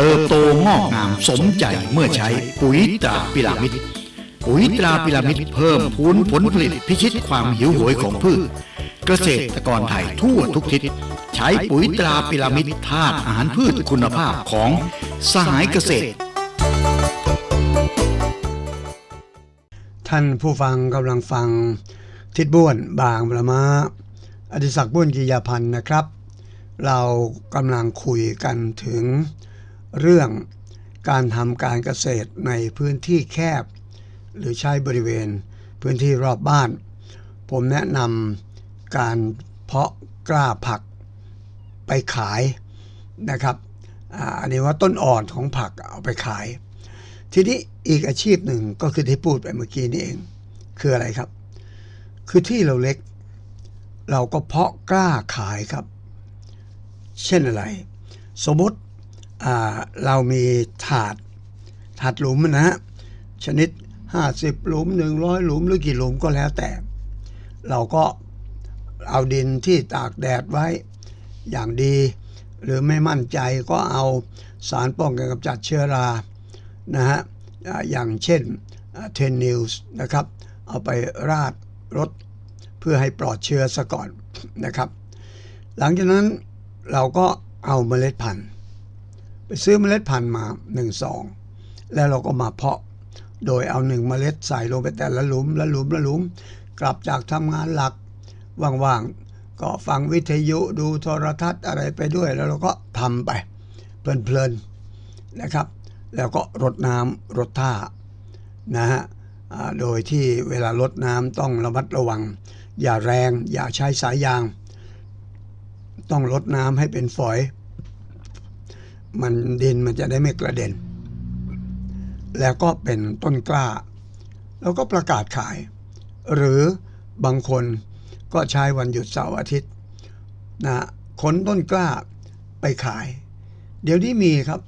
เติบโตงอกงามสมใจเมื่อใช้ปุ๋ยตราพิรามิดปุ๋ยตราพิรามิดเพิ่มพูนผลผลิตพิชิตความหิวโหยของพืช เกษตรกรไทยทั่วทุกทิศใช้ปุ๋ยตราพิรามิดธาตุอาหารพืชคุณภาพของสหายเกษตร ท่านผู้ฟังกำลังฟัง ทิดบ้วนบางประมาอดิศักดิ์บ้วนกิยาพันธ์นะครับ เรากำลังคุยกันถึง เรื่องการทำการเกษตรในพื้นที่แคบ หรือใช้บริเวณพื้นที่รอบบ้าน ผมแนะนำการเพาะกล้าผักไปขายนะครับอันนี้ว่าต้นอ่อนของผักเอาไปขาย ทีนี้อีกอาชีพหนึ่งก็คือที่พูดไปเมื่อกี้นี่เอง คืออะไรครับ คือที่เราเล็ก เราก็เพาะกล้าขายครับ เช่นอะไร สมมติ เรามีถาดถาดหลุมนะฮะชนิด 50 หลุม 100 หลุมหรือกี่หลุมก็แล้วแต่ เราก็เอาดินที่ตากแดดไว้อย่างดี หรือไม่มั่นใจก็เอาสารป้องกันกำจัดเชื้อรานะฮะอย่างเช่นเทนนิวส์นะครับ เอาไปราดรถเพื่อให้ปลอดเชื้อซะก่อนนะครับ หลังจากนั้นเราก็เอาเมล็ดพันธุ์ ไปซื้อเมล็ดพันธุ์มา1 2แล้วเราก็มาเพาะ โดยเอาหนึ่งเมล็ดใส่ลงไปแต่ละหลุมละหลุมละหลุม กลับจากทำงานหลักว่างๆก็ฟังวิทยุดูโทรทัศน์อะไรไปด้วย แล้วเราก็ทำไปเพลินๆนะครับ แล้วก็รดน้ำรดท่านะฮะโดยที่เวลารดน้ำต้องระมัดระวัง อย่าแรง อย่าใช้สายยาง ต้องรดน้ำให้เป็นฝอย มันดินมันจะได้ไม่กระเด็น แล้วก็เป็นต้นกล้า แล้วก็ประกาศขาย หรือบางคนก็ใช้วันหยุดเสาร์อาทิตย์นะขนต้นกล้าไปขาย เดี๋ยวนี้มีครับ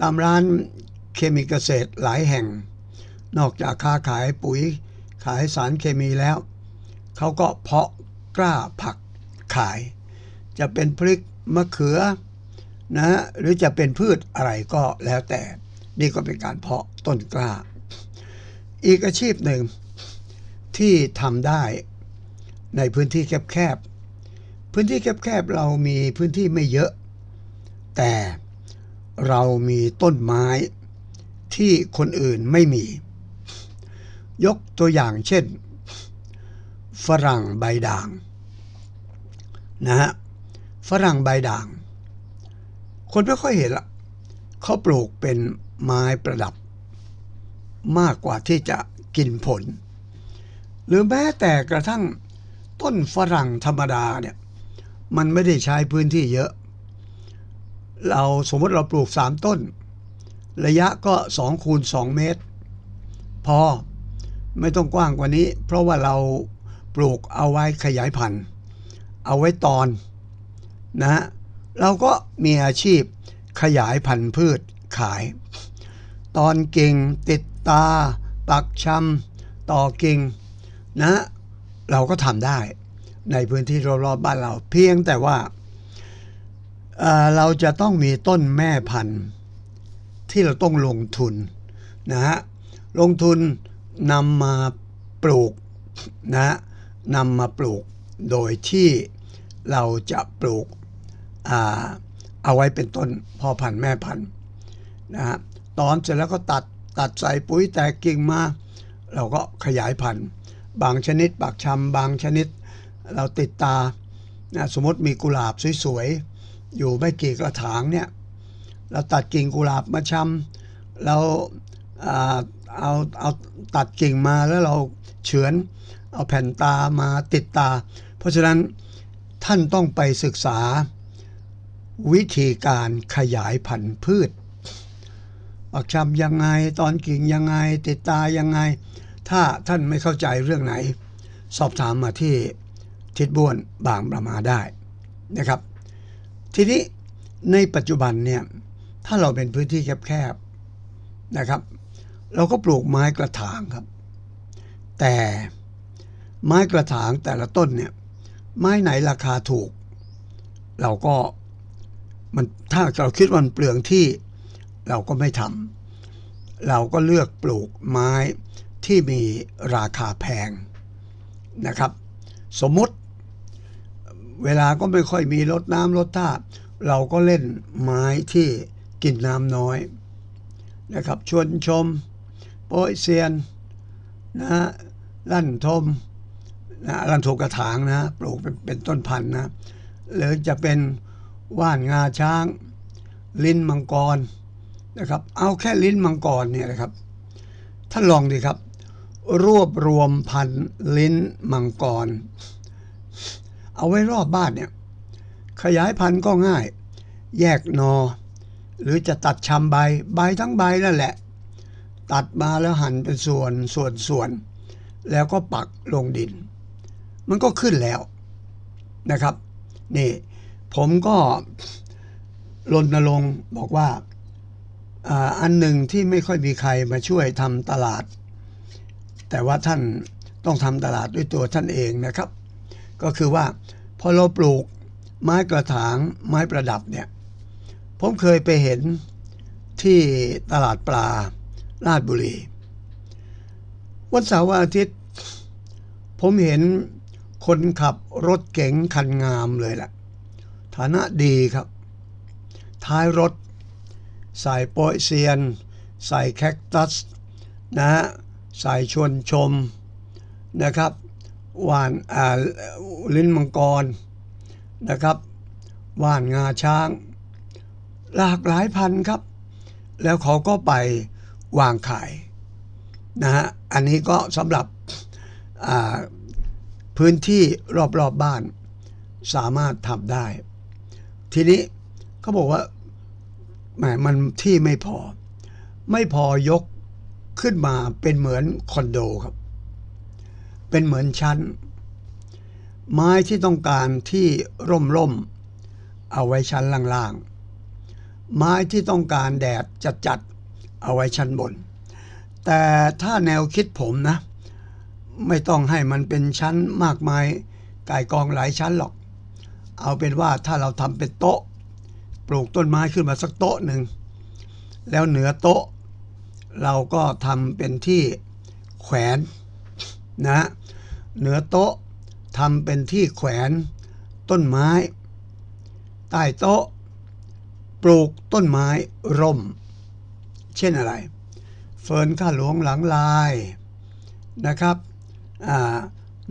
ตามร้านเคมีเกษตรหลายแห่ง นอกจากค้าขายปุ๋ยขายสารเคมีแล้ว เขาก็เพาะกล้าผักขาย จะเป็นพริกมะเขือ นะฮะหรือจะเป็นพืชอะไรก็แล้วแต่ นี่ก็เป็นการเพาะต้นกล้า อีกอาชีพหนึ่งที่ทำได้ในพื้นที่แคบๆ พื้นที่แคบๆ เรามีพื้นที่ไม่เยอะ แต่เรามีต้นไม้ที่คนอื่นไม่มี ยกตัวอย่างเช่น ฝรั่งใบด่างนะฮะฝรั่งใบด่าง คนไม่ค่อยเห็นละเขาปลูกเป็นไม้ประดับ มากกว่าที่จะกินผล หรือแม้แต่กระทั่งต้นฝรั่งธรรมดาเนี่ย มันไม่ได้ใช้พื้นที่เยอะ เราสมมติเราปลูก3ต้น ระยะก็2คูณ2เมตร พอไม่ต้องกว้างกว่านี้ เพราะว่าเราปลูกเอาไว้ขยายพันธุ์ เอาไว้ตอนนะฮะ เราก็มีอาชีพขยายพันธุ์พืชขาย ตอนกิ่งติดตา ปักชำต่อกิ่งนะ เราก็ทำได้ในพื้นที่รอบๆบ้านเราเพียงแต่ว่าเเราจะต้องมีต้นแม่พันธุ์ ที่เราต้องลงทุนนะฮะลงทุนนำมาปลูกนะนำมาปลูกโดยที่เราจะปลูก เอาไว้เป็นต้นพ่อพันธุ์แม่พันธุ์นะฮะตอนเสร็จแล้วก็ตัดตัดใส่ปุ๋ยแตกกิ่งมา เราก็ขยายพันธุ์ บางชนิดปากชำบางชนิดเราติดตานะสมมติมีกุหลาบสวยๆ อยู่ไม่กี่กระถางเนี่ยเราตัดกิ่งกุหลาบมาชำเราอ่าเอาเอาตัดกิ่งมาแล้วเราเฉือน เอาแผ่นตามาติดตา เพราะฉะนั้นท่านต้องไปศึกษา วิธีการขยายพันธุ์พืชปักชำยังไงตอนกิ่งยังไง ติดตายังไง ถ้าท่านไม่เข้าใจเรื่องไหน สอบถามมาที่ทิดบ้วนบางประมาได้นะครับ ทีนี้ในปัจจุบันเนี่ยถ้าเราเป็นพื้นที่แคบๆนะครับ เราก็ปลูกไม้กระถางครับ แต่ไม้กระถางแต่ละต้นเนี่ยไม้ไหนราคาถูก เราก็ มันถ้าเราคิดว่ามันเปลืองที่เราก็ไม่ทำเราก็เลือกปลูกไม้ที่มีราคาแพงนะครับ สมมติเวลาก็ไม่ค่อยมีรดน้ำรดท่าเราก็เล่นไม้ที่กินน้ำน้อยนะครับชวนชม โป้ยเซียนนะฮะลั่นทมนะลั่นทมกระถางนะปลูกเป็นเป็นต้นพันธุ์นะหรือจะเป็น ว่านงาช้าง ลิ้นมังกรนะครับ เอาแค่ลิ้นมังกรเนี่ยนะครับ ท่านลองดีครับ รวบรวมพันลิ้นมังกร เอาไว้รอบบ้านเนี่ยขยายพันธุ์ก็ง่าย แยกหนอ หรือจะตัดชำใบใบทั้งใบนั่นแหละ ตัดมาแล้วหั่นเป็นส่วนส่วนส่วน แล้วก็ปักลงดิน มันก็ขึ้นแล้วนะครับ นี่ ผมก็รณรงค์บอกว่าอันหนึ่งที่ไม่ค่อยมีใครมาช่วยทำตลาด แต่ว่าท่านต้องทำตลาดด้วยตัวท่านเองนะครับ ก็คือว่าพอเราปลูกไม้กระถางไม้ประดับเนี่ย ผมเคยไปเห็นที่ตลาดปลาราชบุรี วันเสาร์วันอาทิตย์ ผมเห็นคนขับรถเก๋งคันงามเลยแหละ ฐานะดีครับ ท้ายรถ ใส่โปยเซียน ใส่แคคตัสนะฮะใส่ชวนชมนะครับว่านอ่าลิ้นมังกรนะครับว่านงาช้าง หลากหลายพันธุ์ครับ แล้วเขาก็ไปวางขายนะฮะอันนี้ก็สำหรับพื้นที่รอบๆบบ้านสามารถทำได้ ทีนี้เขาบอกว่าแหมมันที่ไม่พอ ไม่พอยกขึ้นมาเป็นเหมือนคอนโดครับ เป็นเหมือนชั้น ไม้ที่ต้องการที่ร่มๆเอาไว้ชั้นล่างๆ ไม้ที่ต้องการแดดจัดๆเอาไว้ชั้นบน แต่ถ้าแนวคิดผมนะ ไม่ต้องให้มันเป็นชั้นมากมายกายกองหลายชั้นหรอก เอาเป็นว่าถ้าเราทำเป็นโต๊ะ ปลูกต้นไม้ขึ้นมาสักโต๊ะหนึ่ง แล้วเหนือโต๊ะ เราก็ทำเป็นที่แขวนนะเหนือโต๊ะทำเป็นที่แขวนต้นไม้ ใต้โต๊ะ ปลูกต้นไม้ร่ม เช่นอะไร เฟิร์นข้าหลวงหลังลายนะครับ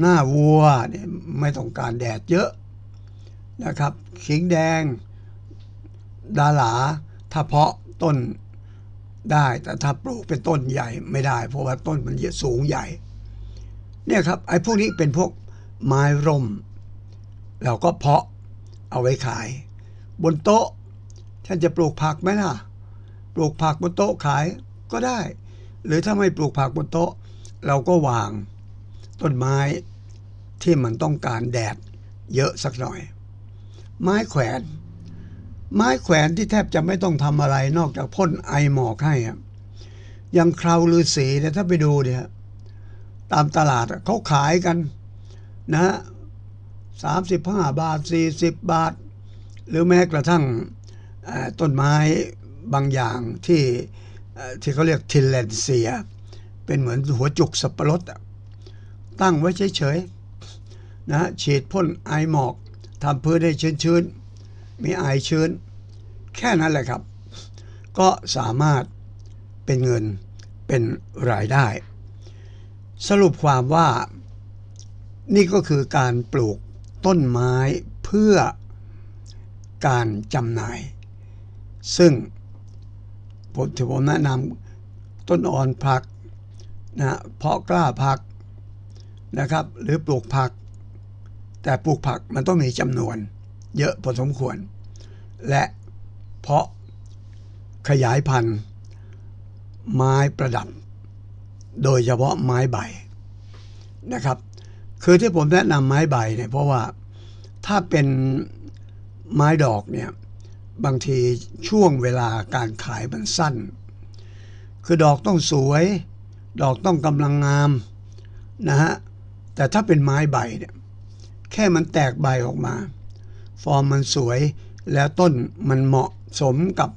หน้าวัวเนี่ยไม่ต้องการแดดเยอะ นะครับขิงแดง ดาหลาถ้าเพาะต้นได้ แต่ถ้าปลูกเป็นต้นใหญ่ไม่ได้ เพราะว่าต้นมันเยอะสูงใหญ่ เนี่ยครับไอ้พวกนี้เป็นพวกไม้ร่ม เราก็เพาะเอาไว้ขาย บนโต๊ะท่านจะปลูกผักไหมล่ะ ปลูกผักบนโต๊ะขายก็ได้ หรือถ้าไม่ปลูกผักบนโต๊ะ เราก็วางต้นไม้ที่มันต้องการแดดเยอะสักหน่อย ไม้แขวน ไม้แขวนที่แทบจะไม่ต้องทำอะไรนอกจากพ่นไอหมอกให้อะอย่างคราวลือสีเนี่ยถ้าไปดูเนี่ยตามตลาดเขาขายกันนะสามสิบห้าบาทสี่สิบบาท หรือแม้กระทั่งต้นไม้บางอย่างที่ที่เขาเรียกทิลเลนเซีย เป็นเหมือนหัวจุกสับปะรดตั้งไว้เฉยๆนะฮะฉีดพ่นไอหมอก ทำพื้นให้ชื้นๆ มีไอชื้น แค่นั้นแหละครับ ก็สามารถเป็นเงินเป็นรายได้ สรุปความว่านี่ก็คือการปลูกต้นไม้เพื่อการจำหน่าย ซึ่งผมที่ผมแนะนำต้นอ่อนผักนะเพาะกล้าผักนะครับ หรือปลูกผัก แต่ปลูกผักมันต้องมีจำนวน เยอะพอสมควร และเพาะขยายพันธุ์ไม้ประดับ โดยเฉพาะไม้ใบนะครับ คือที่ผมแนะนำไม้ใบเนี่ยเพราะว่าถ้าเป็นไม้ดอกเนี่ยบางทีช่วงเวลาการขายมันสั้น คือดอกต้องสวย ดอกต้องกำลังงามนะฮะแต่ถ้าเป็นไม้ใบเนี่ย แค่มันแตกใบออกมา ฟอร์มมันสวยแล้วต้นมันเหมาะสมกับ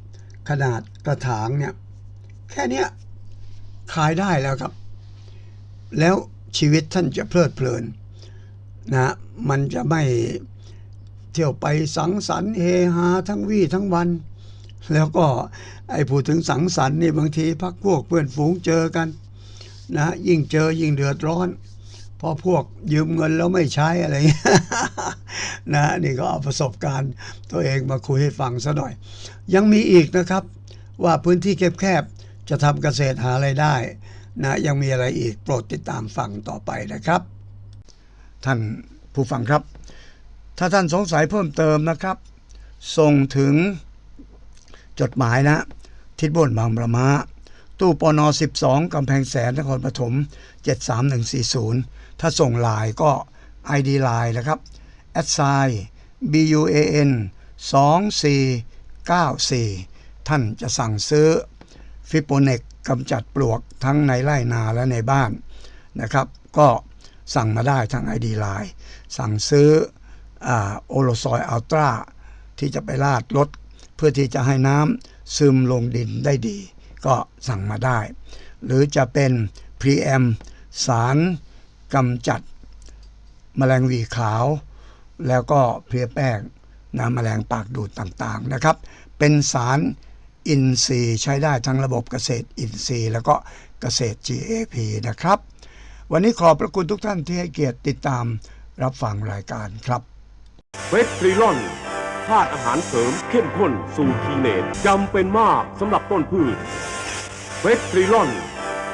ขนาดกระถางเนี่ย แค่นี้ขายได้แล้วครับ แล้วชีวิตท่านจะเพลิดเพลินนะมันจะไม่เที่ยวไปสังสรรค์เฮฮาทั้งวี่ทั้งวัน แล้วก็ไอ้พูดถึงสังสรรค์นี่บางทีพักพวกเพื่อนฝูงเจอกันนะยิ่งเจอยิ่งเดือดร้อน เพอพวกยืมเงินแล้วไม่ใช้อะไรนะนี่ก็เอาประสบการณ์ตัวเองมาคุยให้ฟังซะหน่อย ยังมีอีกนะครับ ว่าพื้นที่แคบๆจะทำเกษตรหาไรายได้นะยังมีอะไรอีกโปรดติดตามฟังต่อไปนะครับ ท่านผู้ฟังครับ ถ้าท่านสงสัยเพิ่มเติมนะครับ ส่งถึงจดหมายนะ ทิศบนบางประมาตู้ปน12กำแพงแสนนครปฐม 73140 ถ้าส่งไลน์ก็ ID ไลน์นะครับ a d s i BUAN 2494 ท่านจะสั่งซื้อฟิโปเนกกำจัดปลวกทั้งในไร่นาและในบ้านนะครับ ก็สั่งมาได้ทาง ID ไลน์สั่งซื้อโอโลซอยอัลตราที่จะไปลาดรถเพื่อที่จะให้น้ำซึมลงดินได้ดี ก็สั่งมาได้ หรือจะเป็นพรีแอมสาร กำจัดแมลงหวีขาว แล้วก็เพลียแป้งน้ำแมลงปากดูดต่างๆนะครับ เป็นสารอินทรีย์ใช้ได้ทั้งระบบเกษตรอินทรีย์ แล้วก็เกษตร GAP นะครับ วันนี้ขอบพระคุณทุกท่านที่ให้เกียรติติดตามรับฟังรายการครับเวสตรีลอนธาตุอาหารเสริมเข้มข้นสูตรคีเนตจำเป็นมากสำหรับต้นพืชเวสตรีลอน